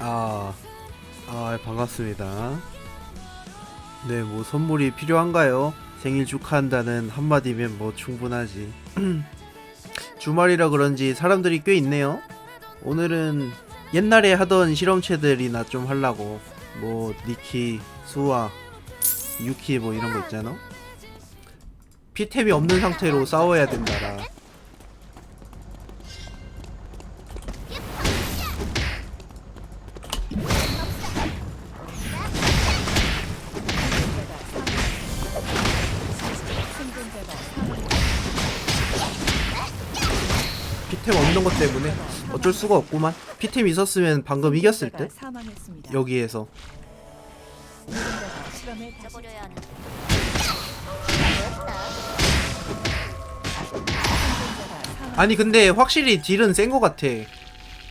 아, 아 반갑습니다. 네, 뭐 선물이 필요한가요? 생일 축하한다는 한마디면 뭐 충분하지. 주말이라 그런지 사람들이 꽤 있네요. 오늘은 옛날에 하던 실험체들이나 좀 하려고 뭐 니키, 수아, 유키 뭐 이런 거 있잖아. 피템이 없는 상태로 싸워야 된다라. 피템 없는 것 때문에 어쩔 수가 없구만. 피템 있었으면 방금 이겼을 듯. 사망했습니다. 여기에서. 실험을 다시 하는 아니 근데 확실히 딜은 센 것 같아.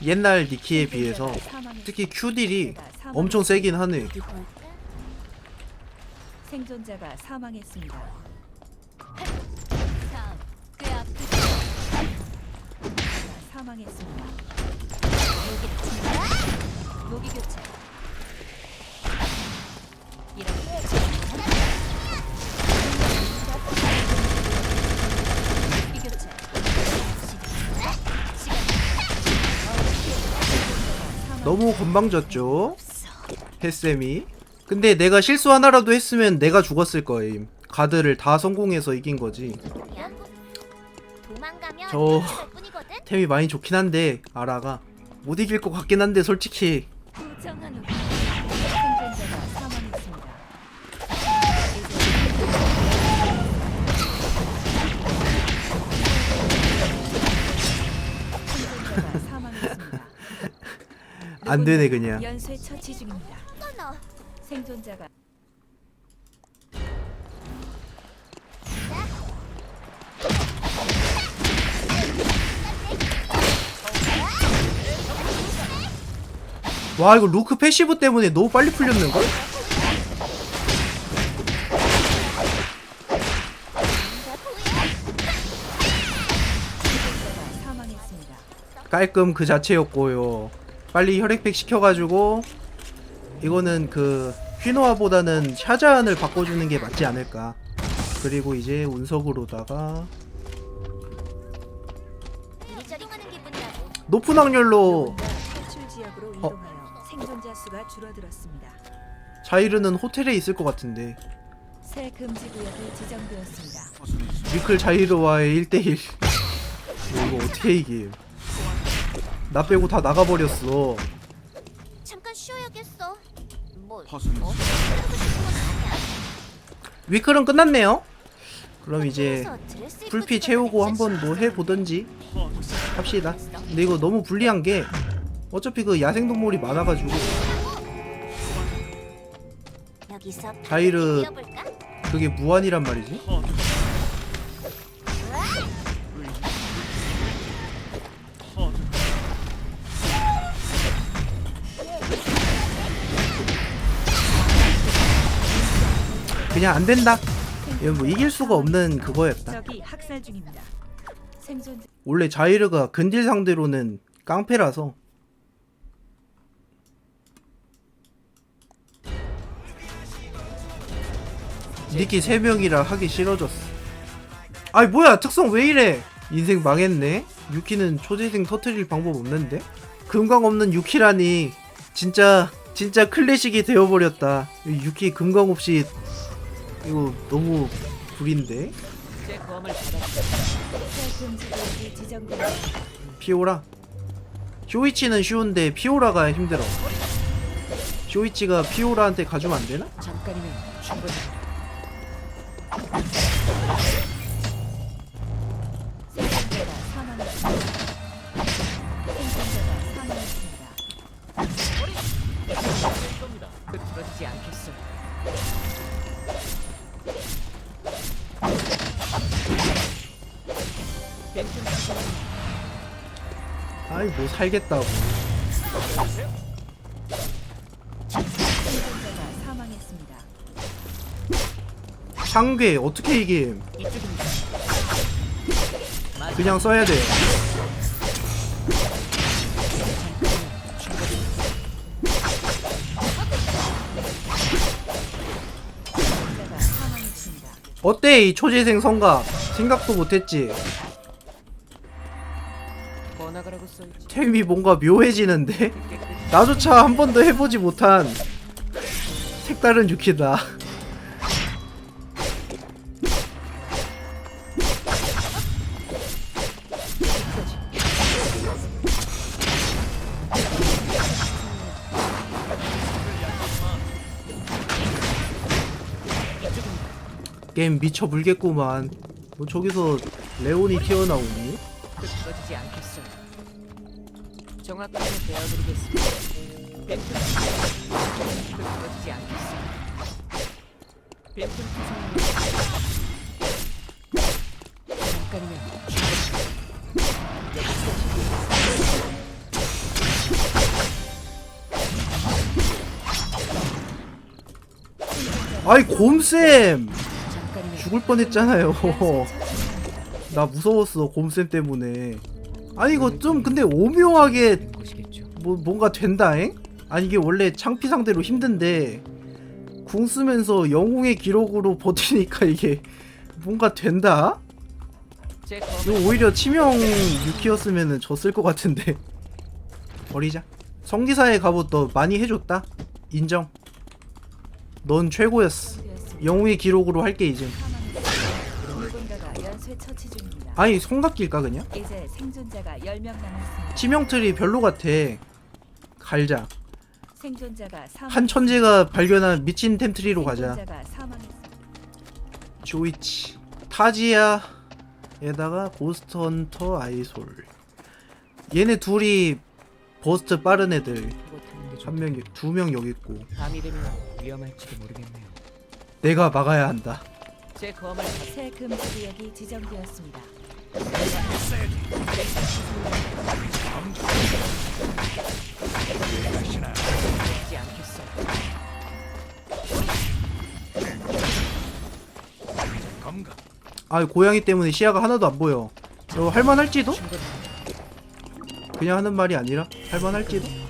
옛날 니키에 비해서. 특히 Q 딜이 엄청 세긴 하네. 생존자가 사망했습니다. 참, 꽤 아프지. 생존자가 사망했습니다. 무기 교체. 이렇게 무기 교체. 너무 건방졌죠? 햇쌤이. 근데 내가 실수 하나라도 했으면 내가 죽었을 거임. 가드를 다 성공해서 이긴 거지. 도망가면 저- 뿐이거든. 템이 많이 좋긴 한데 아라가 못 이길 것 같긴 한데 솔직히 부정한 후 생존자가 사망했습니다. 생존자가 사망했습니다. 안 되네 그냥. 연쇄 처치 중입니다. 생존자가 와 이거 루크 패시브 때문에 너무 빨리 풀렸는 걸? 생존자가 사망했습니다. 깔끔 그 자체였고요. 빨리 혈액팩 시켜가지고 이거는 그 휘노아보다는 샤잔을 바꿔주는 게 맞지 않을까. 그리고 이제 운석으로다가. 높은 확률로 생존자 수가 줄어들었습니다. 자이르는 호텔에 있을 것 같은데 새 금지 구역이 지정되었습니다. 미클 자이르와의 1대1 이거 어떻게 이김 나 빼고 다 나가버렸어 잠깐 쉬어야겠어. 뭐? 어? 허수는 하고 싶은 건 아니야. 위클은 끝났네요 그럼 이제 그래서 드레스 입고 풀피 채우고 한 액세서리 번뭐 해보던지 합시다 근데 이거 너무 불리한 게 어차피 그 야생동물이 많아가지고. 자이르-? 그게 무한이란 말이지? 그냥 안 된다? 이건 뭐 이길 수가 없는 그거였다. 원래 자이르가 근딜 상대로는 깡패라서 니키 3명이라 하기 싫어졌어. 아이 뭐야 특성 왜 이래? 인생 망했네? 유키는 초재생 터트릴 방법 없는데? 금광 없는 유키라니. 진짜 진짜 클래식이 되어버렸다. 유키 금광 없이 이거 너무 불인데. 피오라. 쇼이치는 쉬운데 피오라가 힘들어. 쇼이치가 피오라한테 가주면 안 되나? 잠깐이면 충분히. 생존자가 사망했습니다. 생존자가 사망했습니다. 흐트러지지 않겠어. 아이 뭐 살겠다고 생존자가 사망했습니다. 샹괴. 어떻게 이게? 그냥 써야 돼. 어때 이 초재생 성갑 생각도 못했지? 템이 뭔가 묘해지는데? 나조차 한 번도 해보지 못한 색다른 유키다. 게임 미쳐 불겠구만 뭐 저기서 레온이 튀어나오니 끄트러지지 않겠어요. 정확하게 배워드리겠습니다. 않겠어요. 뱀튼 투성이 잠깐이면 아이 곰쌤 죽을 뻔했잖아요 나 무서웠어 곰쌤 때문에 아니 이거 좀 근데 오묘하게. 뭐 뭔가 된다잉? 아니 이게 원래 창피 상대로 힘든데 궁 쓰면서 영웅의 기록으로 버티니까 이게 뭔가 된다? 제 이거 오히려 치명 유키였으면 졌을 것 같은데 버리자 성기사의 갑옷 너 많이 해줬다 인정 넌 최고였어. 영웅의 기록으로 할게 이제 아니 성각길까 그냥? 이제 생존자가 10명 남았습니다. 치명틀이 별로 같아 갈자 생존자가 사망. 한 천재가 발견한 미친 템트리로 가자 생존자가 사망했습니다. 조이치 타지야에다가 고스트 헌터 아이솔 얘네 둘이 버스트 빠른 애들 못하는 게 한 좋다. 명, 두명 여기 있고 밤이 되면 위험할지도 모르겠네요. 내가 막아야 한다 제 검을 새 금지 구역이 지정되었습니다. 아 고양이 때문에 시야가 하나도 안 보여 너 할만할지도? 그냥 하는 말이 아니라 할만할지도?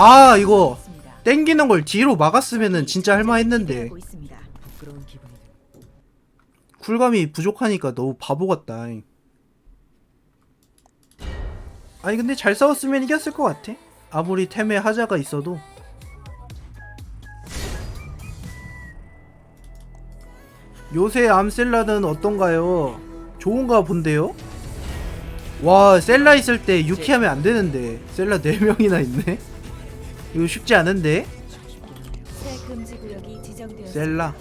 아 이거 있습니다. 땡기는 걸 뒤로 막았으면은 진짜 할만했는데 쿨감이 부족하니까 너무 바보 같다 아니 근데 잘 싸웠으면 이겼을 것 같아 아무리 템에 하자가 있어도 요새 암셀라는 어떤가요? 좋은가 본데요? 와 셀라 있을 때 유키하면 안 되는데 셀라 4명이나 있네? 이거 쉽지 않은데? 셀라.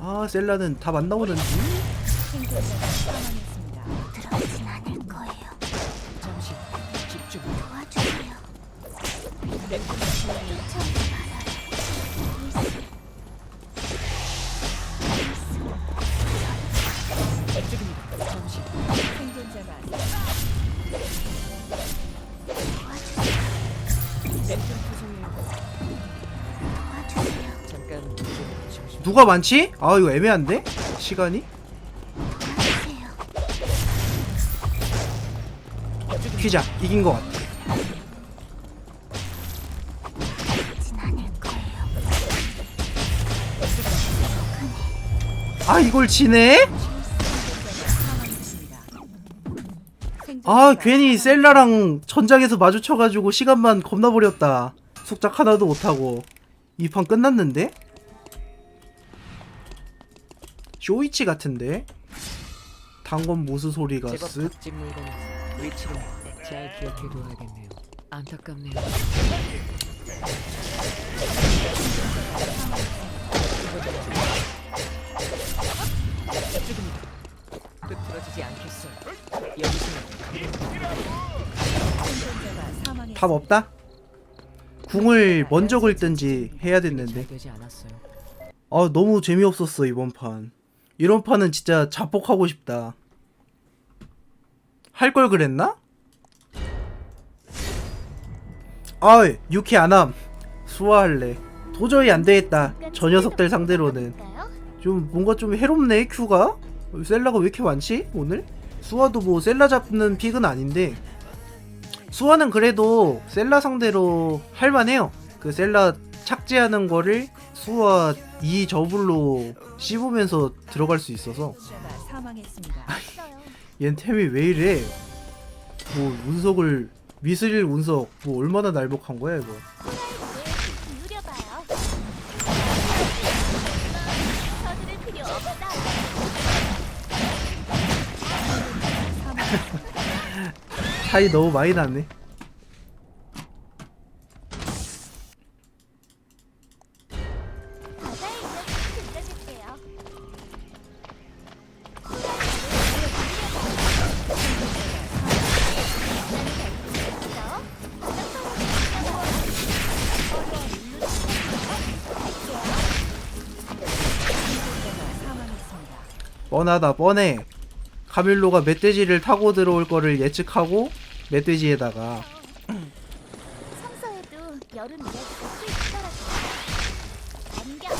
아 셀라는 답 안 나오는지. 누가 많지? 아 이거 애매한데? 시간이? 퀴자 이긴 것 같아. 아 이걸 지네? 아 괜히 셀라랑 전장에서 마주쳐가지고 시간만 겁나 버렸다 숙작 하나도 못하고 이 판 끝났는데? 쇼이치 같은데? 당건 모스 소리가 제법 쓱 값진 위치를 잘 기억해둬야겠네요. 안타깝네요. 이쪽입니다. 끄트러지지 않겠어요. 여기서는 생존자가 사망했습니다. 답 없다? 궁을 먼저 긁든지 해야 됐는데 잘 되지 않았어요. 아 너무 재미없었어 이번 판 이런 판은 진짜 자폭하고 싶다. 할 걸 그랬나? 아 유키 안함. 수화할래. 도저히 안 되겠다. 저 녀석들 상대로는? 좀 뭔가 좀 해롭네 큐가? 셀라가 왜 이렇게 많지 오늘? 수아도 뭐 셀라 잡는 픽은 아닌데. 수아는 그래도 셀라 상대로 할만해요. 그 셀라 착지하는 거를 수아 2 저불로 씹으면서 들어갈 수 있어서. 얜 템이 왜 이래 뭐 운석을 미스릴 운석 뭐 얼마나 날먹한 거야 이거. 차이 너무 많이 나네 뻔하다 뻔해 카밀로가 멧돼지를 타고 들어올 거를 예측하고 멧돼지에다가 성서에도 여름. 안경.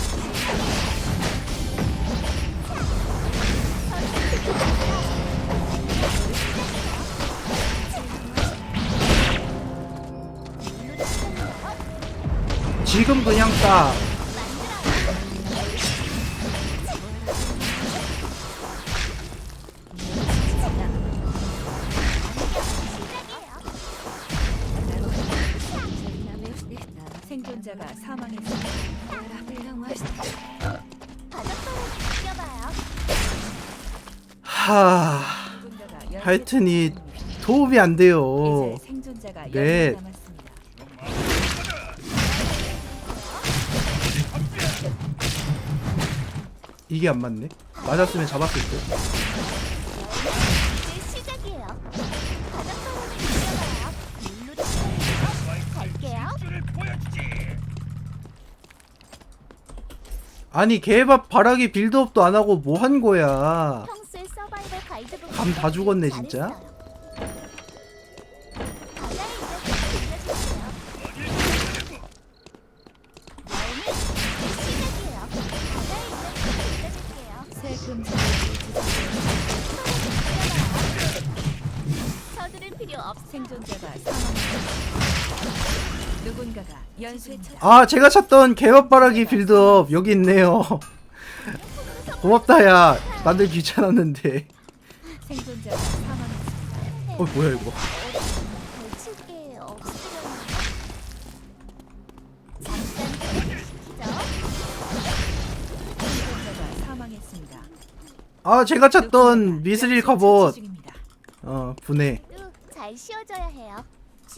지금 그냥 따 하 하여튼 이. 도움이 안 돼요 이제 생존자가 네. 10명 남았습니다. 이게 안 맞네 맞았으면 잡았을 듯 아니 개밥 바라기 빌드업도 안 하고 뭐 한 거야? 평소에 서바이벌 가이드북 감 다 죽었네, 진짜. 아 제가 찾던 개밥 바라기 빌드업 여기 있네요 고맙다 야 만들 귀찮았는데. 어 뭐야 이거. 아 제가 찾던 미스릴 중입니다. 어 분해 잘 씌워줘야 해요.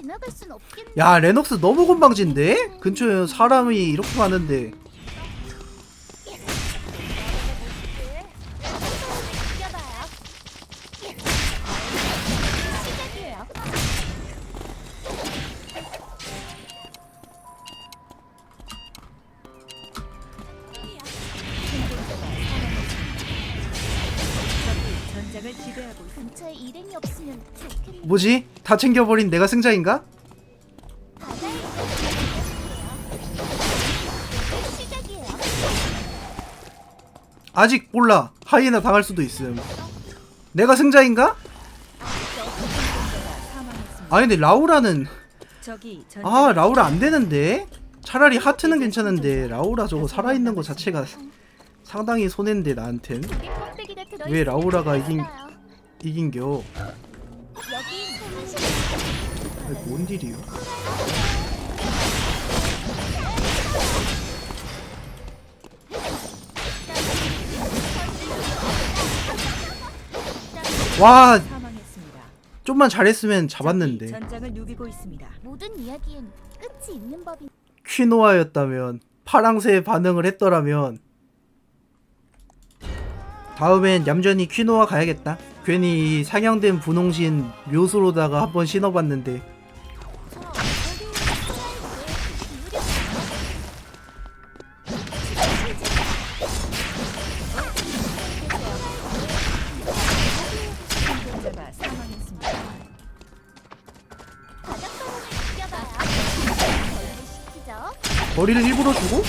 지나갈 순 없겠네. 야 레녹스 너무 건방진데? 근처에 사람이 이렇게 많은데 전장을 지배하고. 근처에 일행이 없으면 좋겠네. 뭐지? 다 챙겨버린 내가 승자인가? 바다에 있는 이제 시작이에요. 아직 몰라 하이에나 당할 수도 있음 내가 승자인가? 사망했습니다. 아니 근데 라우라는 적이 아 라우라 안 되는데 차라리 하트는 괜찮은데 라우라 저거 살아있는 거 자체가 상당히 손해인데 나한텐 왜 라우라가 이긴-. 이긴겨 아니, 뭔 딜이요? 와. 좀만 잘했으면 잡았는데 전장을 누비고 있습니다. 모든 이야기엔 끝이 있는 법이 퀴노아였다면 파랑새의 반응을 했더라면 다음엔 얌전히 퀴노아 가야겠다 괜히 이 상향된 분홍신 묘수로다가 한번 신어봤는데. 거리를 일부러 주고?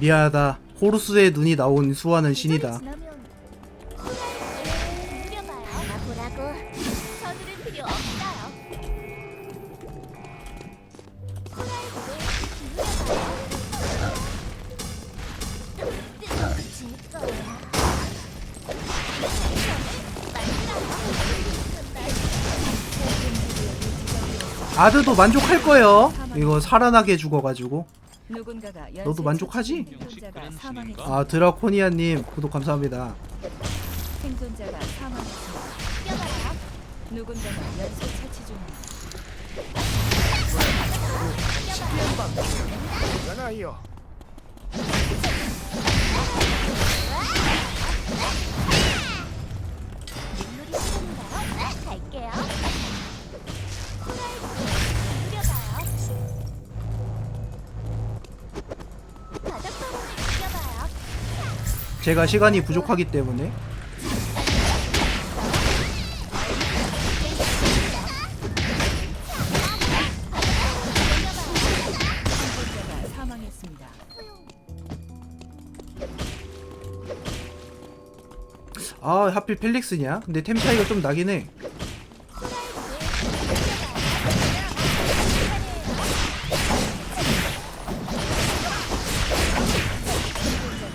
미안하다. 호루스의 눈이 나온 수아는 신이다. 아드도 만족할 거예요. 이거 살아나게 죽어가지고. 너도 만족하지? 아 드라코니아님 구독 감사합니다. 생존자가 사망했습니다. 누군가가 연쇄 처치 중입니다. 제가 시간이 부족하기 때문에. 아 하필 펠릭스냐? 근데 템 차이가 좀 나긴 해.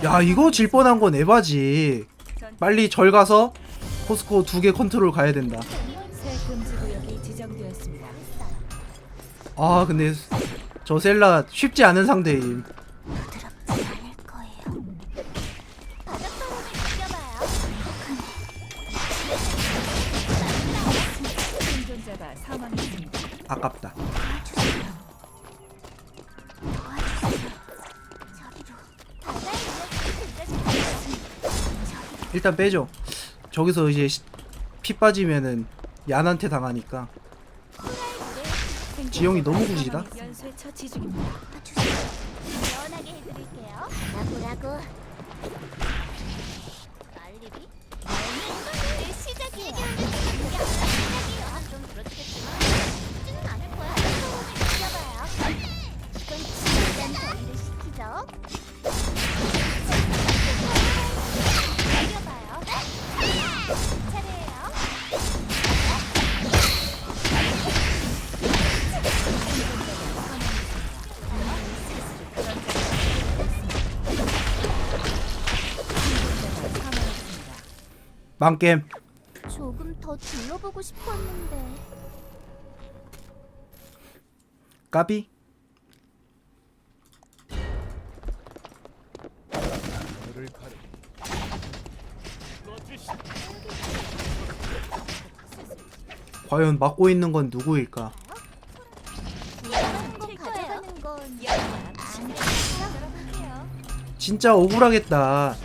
야 이거 질 뻔한 건 에바지. 빨리 절 가서 포스코 두 개 컨트롤 가야 된다. 아 근데 저 셀라 쉽지 않은 상대임. 일단 빼죠. 저기서 이제 시- 피 빠지면은 얀한테 당하니까. 지형이 너무 구지다. 연쇄 처치. 망겜. 조금 더 둘러보고 싶었는데. 까비. 과연 맡고 있는 건 누구일까? 가져가는 건. 진짜 억울하겠다.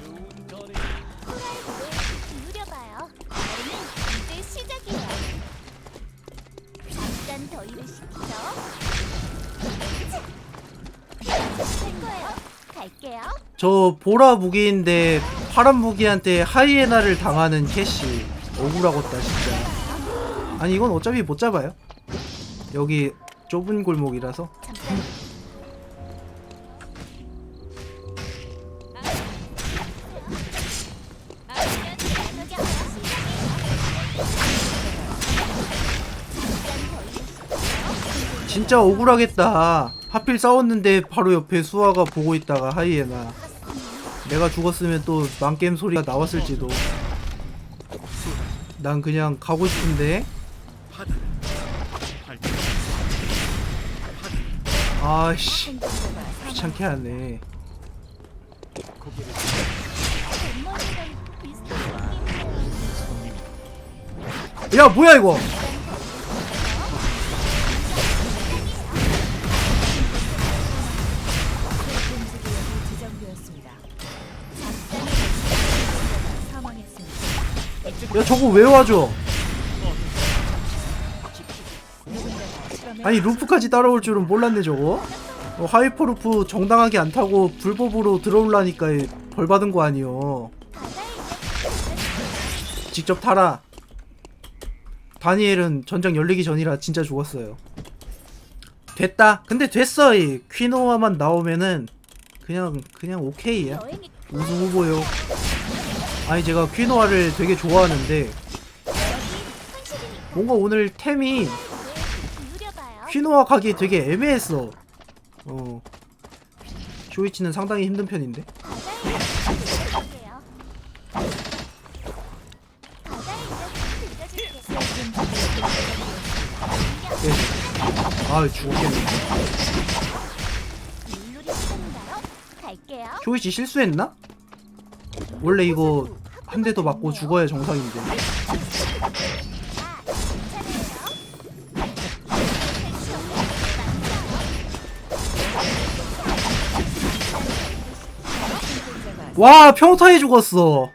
갈게요. 저 보라 무기인데 파란 무기한테 하이에나를 당하는 캐시 억울하겠다 진짜. 아니 이건 어차피 못 잡아요. 여기 좁은 골목이라서. 진짜 억울하겠다. 하필 싸웠는데 바로 옆에 수아가 보고 있다가 하이에나. 내가 죽었으면 또 망게임 소리가 나왔을지도. 난 그냥 가고 싶은데. 아씨 귀찮게 하네. 야 뭐야 이거? 야 저거 왜 와줘? 아니 루프까지 따라올 줄은 몰랐네 저거. 어, 하이퍼루프 정당하게 안 타고 불법으로 들어올라니까 벌 받은 거 아니여 직접 타라. 다니엘은 전장 열리기 전이라 진짜 죽었어요. 됐다. 근데 됐어 이. 퀴노아만 나오면은 그냥 그냥 오케이야. 우승 후보요 아니 제가 퀴노아를 되게 좋아하는데 뭔가 오늘 템이. 퀴노아 가기 되게 애매했어. 어. 쇼이치는 상당히 힘든 편인데. 네. 아 죽었겠네. 쇼이치 실수했나? 원래 이거 한대더 맞고 죽어야 정상인데. 와 평타에 죽었어.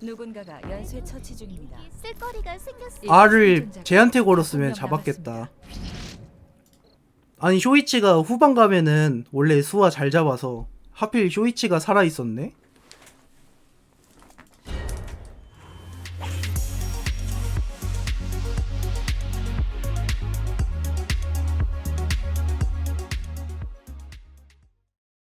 누군가가 연쇄 처치 중입니다. 쓸거리가 생겼어. R을 쟤한테 걸었으면 잡았겠다. 아니 쇼이치가 후반 가면은 원래 수화 잘 잡아서 하필 쇼이치가 살아 있었네.